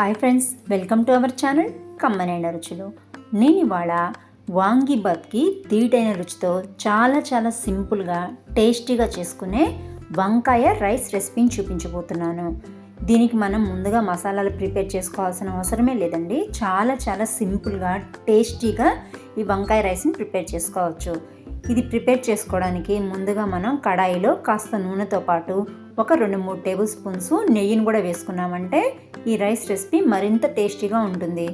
Hi friends welcome to our channel కమ్మనైన రుచులు నేను ఇవాళ వాంగి బత్కి తీటైన రుచితో చాలా చాలా సింపుల్గా టేస్టీగా చేసుకునే వంకాయ రైస్ రెసిపీని చూపించబోతున్నాను. దీనికి మనం ముందుగా మసాలాలు ప్రిపేర్ చేసుకోవాల్సిన అవసరమే లేదండి. చాలా చాలా సింపుల్గా టేస్టీగా ఈ వంకాయ రైస్ని ప్రిపేర్ చేసుకోవచ్చు. ఇది ప్రిపేర్ చేసుకోవడానికి ముందుగా మనం కడాయిలో కాస్త నూనెతో పాటు ఒక రెండు మూడు టేబుల్ స్పూన్స్ నెయ్యిని కూడా వేసుకున్నామంటే ఈ రైస్ రెసిపీ మరింత టేస్టీగా ఉంటుంది.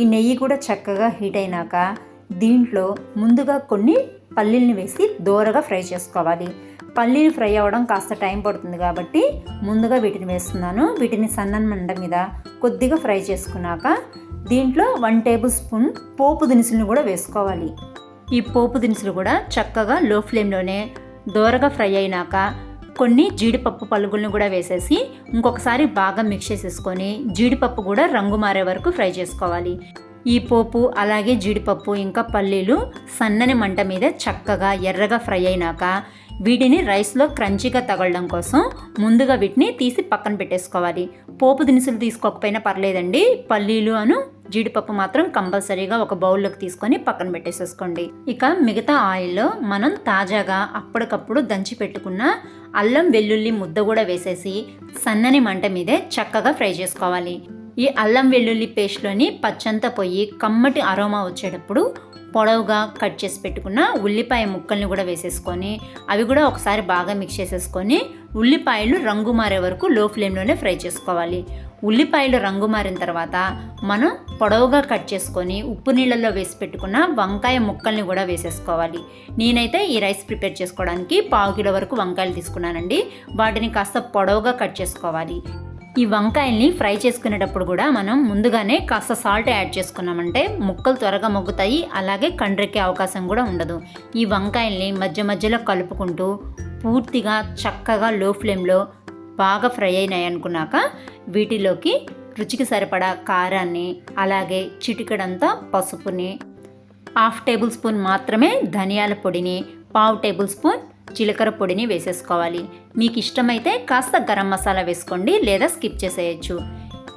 ఈ నెయ్యి కూడా చక్కగా హీట్ అయినాక దీంట్లో ముందుగా కొన్ని పల్లీల్ని వేసి దోరగా ఫ్రై చేసుకోవాలి. పల్లీలు ఫ్రై అవ్వడం కాస్త టైం పడుతుంది కాబట్టి ముందుగా వీటిని వేస్తున్నాను. వీటిని సన్నన్ మండ మీద కొద్దిగా ఫ్రై చేసుకున్నాక దీంట్లో వన్ టేబుల్ స్పూన్ పోపు దినుసులను కూడా వేసుకోవాలి. ఈ పోపు దినుసులు కూడా చక్కగా లో ఫ్లేమ్లోనే దోరగా ఫ్రై అయినాక కొన్ని జీడిపప్పు పలుగులను కూడా వేసేసి ఇంకొకసారి బాగా మిక్స్ చేసేసుకొని జీడిపప్పు కూడా రంగు మారే వరకు ఫ్రై చేసుకోవాలి. ఈ పోపు అలాగే జీడిపప్పు ఇంకా పల్లీలు సన్నని మంట మీద చక్కగా ఎర్రగా ఫ్రై అయినాక వీటిని రైస్లో క్రంచీగా తగలడం కోసం ముందుగా వీటిని తీసి పక్కన పెట్టేసుకోవాలి. పోపు దినుసులు తీసుకోకపోయినా పర్లేదండి పల్లీలు అను జీడిపప్పు మాత్రం కంపల్సరీగా ఒక బౌల్లోకి తీసుకొని పక్కన పెట్టేసేసుకోండి. ఇక మిగతా ఆయిల్లో మనం తాజాగా అప్పటికప్పుడు దంచి పెట్టుకున్న అల్లం వెల్లుల్లి ముద్ద కూడా వేసేసి సన్నని మంట మీదే చక్కగా ఫ్రై చేసుకోవాలి. ఈ అల్లం వెల్లుల్లి పేస్ట్లోని పచ్చంతా పోయి కమ్మటి అరోమా వచ్చేటప్పుడు పొడవుగా కట్ చేసి పెట్టుకున్న ఉల్లిపాయ ముక్కల్ని కూడా వేసేసుకొని అవి కూడా ఒకసారి బాగా మిక్స్ చేసేసుకొని ఉల్లిపాయలు రంగు మారే వరకు లో ఫ్లేమ్లోనే ఫ్రై చేసుకోవాలి. ఉల్లిపాయలు రంగు మారిన తర్వాత మనం పొడవుగా కట్ చేసుకొని ఉప్పు నీళ్ళల్లో వేసి పెట్టుకున్న వంకాయ ముక్కల్ని కూడా వేసేసుకోవాలి. నేనైతే ఈ రైస్ ప్రిపేర్ చేసుకోవడానికి పావు కిలో వరకు వంకాయలు తీసుకున్నానండి. వాటిని కాస్త పొడవుగా కట్ చేసుకోవాలి. ఈ వంకాయల్ని ఫ్రై చేసుకునేటప్పుడు కూడా మనం ముందుగానే కాస్త సాల్ట్ యాడ్ చేసుకున్నామంటే ముక్కలు త్వరగా మొగ్గుతాయి. అలాగే కండ్రెక్కే అవకాశం కూడా ఉండదు. ఈ వంకాయల్ని మధ్య మధ్యలో కలుపుకుంటూ పూర్తిగా చక్కగా లో ఫ్లేమ్లో బాగా ఫ్రై అయినాయి అనుకున్నాక వీటిలోకి రుచికి సరిపడా కారాన్ని అలాగే చిటికడంతా పసుపుని హాఫ్ టేబుల్ స్పూన్ మాత్రమే ధనియాల పొడిని పావు టేబుల్ స్పూన్ జీలకర్ర పొడిని వేసేసుకోవాలి. మీకు ఇష్టమైతే కాస్త గరం మసాలా వేసుకోండి లేదా స్కిప్ చేసేయచ్చు.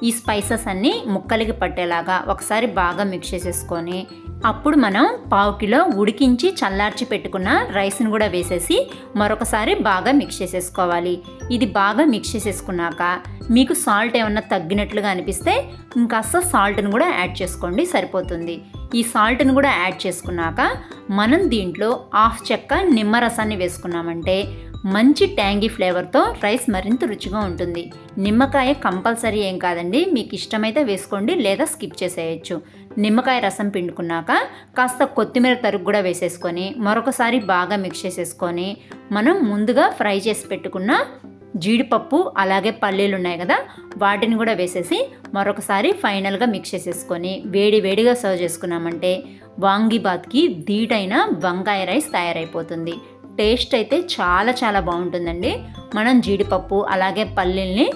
ఈ స్పైసెస్ అన్నీ ముక్కలకి పట్టేలాగా ఒకసారి బాగా మిక్స్ చేసేసుకొని అప్పుడు మనం పావు కిలో ఉడికించి చల్లార్చి పెట్టుకున్న రైస్ని కూడా వేసేసి మరొకసారి బాగా మిక్స్ చేసేసుకోవాలి. ఇది బాగా మిక్స్ చేసేసుకున్నాక మీకు సాల్ట్ ఏమన్నా తగ్గినట్లుగా అనిపిస్తే ఇంకాస్త సాల్ట్ని కూడా యాడ్ చేసుకోండి సరిపోతుంది. ఈ సాల్ట్ని కూడా యాడ్ చేసుకున్నాక మనం దీంట్లో హాఫ్ చెక్క నిమ్మరసాన్ని వేసుకున్నామంటే మంచి ట్యాంగీ ఫ్లేవర్తో రైస్ మరింత రుచిగా ఉంటుంది. నిమ్మకాయ కంపల్సరీ ఏం కాదండి మీకు ఇష్టమైతే వేసుకోండి లేదా స్కిప్ చేసేయచ్చు. నిమ్మకాయ రసం పిండుకున్నాక కాస్త కొత్తిమీర తరుగు కూడా వేసేసుకొని మరొకసారి బాగా మిక్స్ చేసేసుకొని మనం ముందుగా ఫ్రై చేసి పెట్టుకున్న జీడిపప్పు అలాగే పల్లీలు ఉన్నాయి కదా వాటిని కూడా వేసేసి మరొకసారి ఫైనల్గా మిక్స్ చేసేసుకొని వేడి వేడిగా సర్వ్ చేసుకున్నామంటే వాంగిబాత్కి ధీటైన వంకాయ రైస్ తయారైపోతుంది. టేస్ట్ అయితే చాలా చాలా బాగుంటుందండి. మనం జీడిపప్పు అలాగే పల్లీల్ని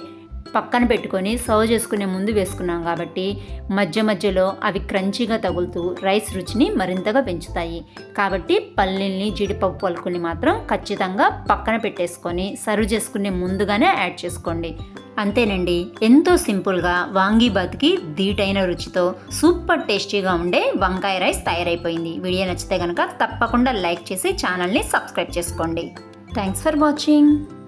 పక్కన పెట్టుకొని సర్వ్ చేసుకునే ముందు వేసుకున్నాం కాబట్టి మధ్య మధ్యలో అవి క్రంచీగా తగులుతూ రైస్ రుచిని మరింతగా పెంచుతాయి. కాబట్టి పల్లీల్ని జీడిపప్పు పలుకుని మాత్రం ఖచ్చితంగా పక్కన పెట్టేసుకొని సర్వ్ చేసుకునే ముందుగానే యాడ్ చేసుకోండి. అంతేనండి. ఎంతో సింపుల్గా వాంగీబాత్కి ధీటైన రుచితో సూపర్ టేస్టీగా ఉండే వంకాయ రైస్ తయారైపోయింది. వీడియో నచ్చితే కనుక తప్పకుండా లైక్ చేసి ఛానల్ని సబ్స్క్రైబ్ చేసుకోండి. Thanks for watching.